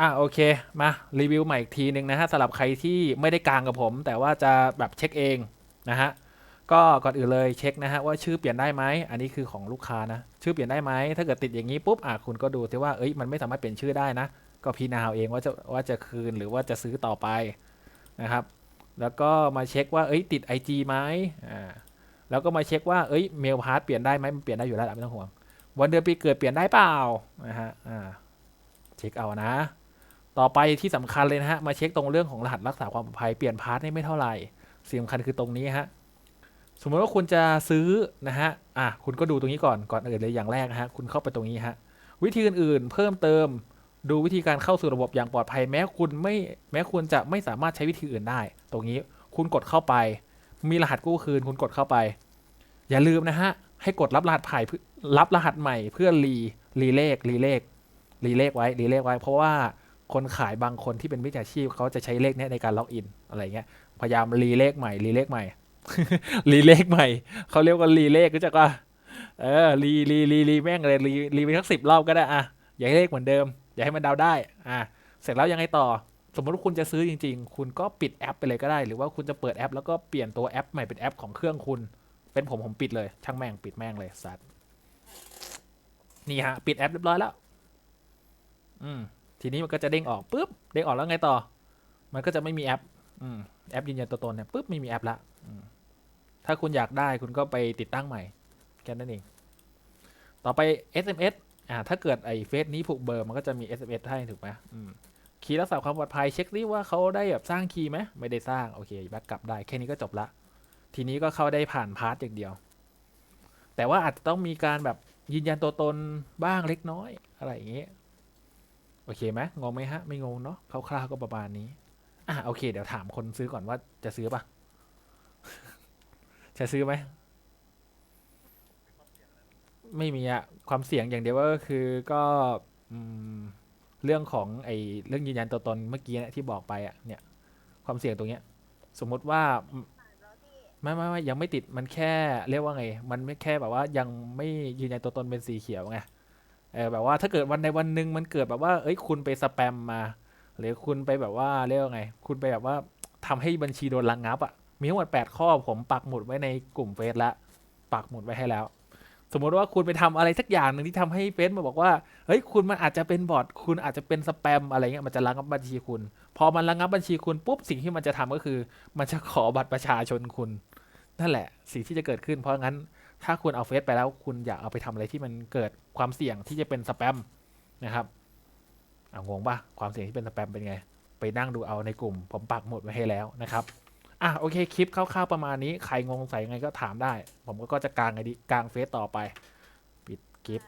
อะโอเคมารีวิวใหม่อีกทีหนึ่งนะฮะสำหรับใครที่ไม่ได้กลางกับผม แต่ว่าจะแบบเช็คเองนะฮะก็ก่อนอื่นเลยเช็คนะฮะว่าชื่อเปลี่ยนได้ไหมอันนี้คือของลูกค้านะชื่อเปลี่ยนได้ไหมถ้าเกิดติดอย่างนี้ปุ๊บอะคุณก็ดูซิว่าเอ้ยมันไม่สามารถเปลี่ยนชื่อได้นะ ก็พิจาเอาเองว่าจะว่าจะคืนหรือว่าจะซื้อต่อไปนะครับ แล้วก็มาเช็คว่าเอ้ยติด IG ไหมอ่าแล้วก็มาเช็คว่าเอ้ยเมลพาสเปลี่ยนได้ไหมมันเปลี่ยนได้อยู่แล้วไม่ต้องห่วงวันเดือนปีเกิดเปลี่ยนได้เปล่านะฮะอ่าเช็คเอานะ ต่อไปที่สำคัญเลยนะฮะ มาเช็คตรงเรื่องของรหัสรักษาความปลอดภัยเปลี่ยนพาร์ทนี่ไม่เท่าไหร่สิ่งสำคัญคือตรงนี้ฮะ สมมติว่าคุณจะซื้อนะฮะ อะคุณก็ดูตรงนี้ก่อน ก่อนอื่นเลยอย่างแรกนะฮะ คุณเข้าไปตรงนี้ฮะ วิธีอื่นๆ เพิ่มเติม ดูวิธีการเข้าสู่ระบบอย่างปลอดภัย แม้คุณไม่ แม้คุณจะไม่สามารถใช้วิธีอื่นได้ ตรงนี้คุณกดเข้าไป มีรหัสกู้คืน คุณกดเข้าไป อย่าลืมนะฮะ ให้กดรับรหัสผ่ายเพื่อรับรหัสใหม่เพื่อรี รีเลข รีเลข รีเลขไว้ รีเลขไว้ เพราะว่า คนขายบางคนที่เป็นมิจฉาชีพเขาจะใช้เลขเนี้ยในการล็อกอินอะไรเงี้ยพยายามรีเลขใหม่รีเลขใหม่รีเลขใหม่เขาเรียกว่ารีเลขก็จะว่าเออรีรีรีรีแม่งเลยรีรีไปสักสิบรอบก็ได้อะอย่าให้เลขเหมือนเดิม อย่าให้มันเดาได้อะเสร็จแล้วยังไงต่อ สมมติว่าคุณจะซื้อจริง ๆ คุณก็ปิดแอปไปเลยก็ได้ หรือว่าคุณจะเปิดแอป แล้วก็เปลี่ยนตัวแอปใหม่เป็นแอปของเครื่องคุณ เป็นผมผมปิดเลย ช่างแม่งปิดแม่งเลยสัตว์นี่ฮะ ปิดแอปเรียบร้อยแล้ว อืม ทีนี้มันก็จะเด้งออกปุ๊บเด้งออกแล้วไงต่อ มันก็จะไม่มีแอปอืมแอปยืนยันตัวตนเนี่ยปุ๊บไม่มีแอปละถ้าคุณอยากได้คุณก็ไปติดตั้งใหม่แค่นั้นเองต่อไป SMS อ่าถ้าเกิดไอ้เฟซนี้ผูกเบอร์มันก็จะมี SMS ให้ถูกไหมอืมคีย์รักษาความปลอดภัยเช็คดิว่าเขาได้แบบสร้างคีย์ไหมไม่ได้สร้างโอเคแบ็กกลับได้แค่นี้ก็จบละ ทีนี้ก็เข้าได้ผ่านพาร์ทอย่างเดียว แต่ว่าอาจจะต้องมีการแบบยืนยันตัวตนบ้างเล็กน้อยอะไรอย่างเงี้ย โอเคไหมงงไหมฮะ ไม่งงเนาะคร่าวๆก็ประมาณนี้ อะโอเค เดี๋ยวถามคนซื้อก่อนว่าจะซื้อปะจะซื้อไหม ไม่มีอะความเสี่ยงอย่างเดียวก็คือก็อืมเรื่องของไอ้เรื่องยืนยันตัวตนเมื่อกี้เนะที่บอกไปอะเนี่ย ความเสี่ยงตรงเนี้ย สมมุติว่าไม่ไม่ไม่ยังไม่ติดมันแค่เรียกว่าไง มันไม่แค่แบบว่ายังไม่ยืนยันตัวตนเป็นสีเขียวไง เออแบบว่าถ้าเกิดวันในวันหนึ่งมันเกิดแบบว่า เอ้ยคุณไปสแปมมา หรือคุณไปแบบว่าเรียกว่าไง คุณไปแบบว่าทำให้บัญชีโดนระงงับอะ่ะมีทั้งหมดแปดข้อผมปักหมุดไว้ในกลุ่มเฟซแล้วปักหมุดไว้ให้แล้ว สมมติว่าคุณไปทำอะไรสักอย่างหนึ่งที่ทำให้เฟซมาบอกว่าเฮ้ยคุณมันอาจจะเป็นบอทคุณอาจจะเป็นสแปมอะไรเงี้ยมันจะระงับบัญชีคุณ พอมันระงับบัญชีคุณปุ๊บสิ่งที่มันจะทำก็คือ มันจะขอบัตรประชาชนคุณ นั่นแหละสิ่งที่จะเกิดขึ้น เพราะงั้น ถ้าคุณเอาเฟซไปแล้วคุณอยากเอาไปทำอะไรที่มันเกิดความเสี่ยงที่จะเป็นสแปมนะครับเอางงปะความเสี่ยงที่เป็นสแปมเป็นไง ไปนั่งดูเอาในกลุ่ม ผมปักหมดไว้ให้แล้วนะครับอะโอเคคลิปคร่าวๆประมาณนี้ ใครงงใส่ไงก็ถามได้ ผมก็จะกางไงดีกางเฟซต่อไป ปิดคลิป